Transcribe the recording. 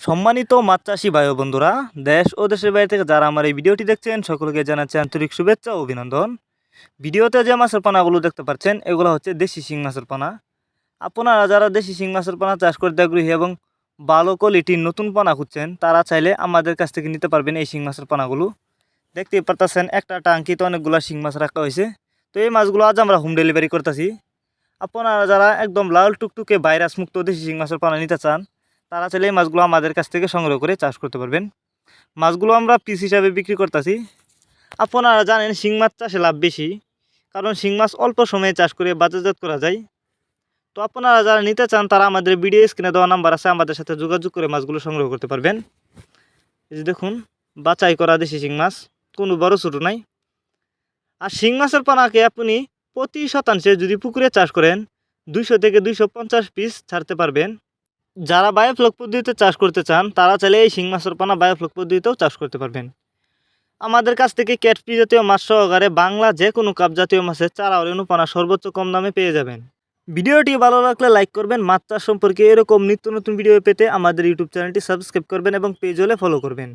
সম্মানিত মাছ চাষি ভাই বন্ধুরা, দেশ ও দেশের বাইরে থেকে যারা আমার এই ভিডিওটি দেখছেন, সকলকে জানাচ্ছি আন্তরিক শুভেচ্ছা ও অভিনন্দন। ভিডিওতে যে মাছের পানাগুলো দেখতে পাচ্ছেন, এগুলো হচ্ছে দেশি শিং মাছের পানা। আপনারা যারা দেশি শিং মাছের পানা চাষ করতে আগ্রহী এবং ভালো কোয়ালিটির নতুন পানা খুঁজছেন, তারা চাইলে আমাদের কাছ থেকে নিতে পারবেন এই শিং মাছের পানাগুলো। দেখতেই পারতেছেন, একটা টাঙ্কিতে অনেকগুলো শিং মাছ রাখা হয়েছে। তো এই মাছগুলো আজ আমরা হোম ডেলিভারি করতেছি। আপনারা যারা একদম লাল টুকটুকে ভাইরাস মুক্ত দেশি শিং মাছের পানা নিতে চান তারা চাইলে এই মাছগুলো আমাদের কাছ থেকে সংগ্রহ করে চাষ করতে পারবেন। মাছগুলো আমরা পিস হিসাবে বিক্রি করতেছি। আপনারা জানেন শিং মাছ চাষে লাভ বেশি, কারণ শিং মাছ অল্প সময়ে চাষ করে বাজারজাত করা যায়। তো আপনারা যারা নিতে চান, তারা আমাদের ভিডিও স্ক্রিনে দেওয়া নাম্বার আছে, আমাদের সাথে যোগাযোগ করে মাছগুলো সংগ্রহ করতে পারবেন। এই যে দেখুন, বাছাই করা দেশি শিং মাছ, কোনো বড় ছোটো নাই। আর শিং মাছের পানাকে আপনি প্রতি শতাংশে যদি পুকুরে চাষ করেন, দুইশো থেকে দুইশো পঞ্চাশ পিস ছাড়তে পারবেন। যারা বায়োফ্লক পদ্ধতিতে চাষ করতে চান, তারা চাইলে এই শিং মাছের পানা বায়োফ্লক পদ্ধতিতেও চাষ করতে পারবেন। আমাদের কাছ থেকে ক্যাটফি জাতীয় মাছ সহকারে বাংলা যে কোনো কাপ জাতীয় মাছের চারা রেণুপানা সর্বোচ্চ কম দামে পেয়ে যাবেন। ভিডিওটি ভালো লাগলে লাইক করবেন, মাছ চাষ সম্পর্কে এরকম নিত্য নতুন ভিডিও পেতে আমাদের ইউটিউব চ্যানেলটি সাবস্ক্রাইব করবেন এবং পেজ হলে ফলো করবেন।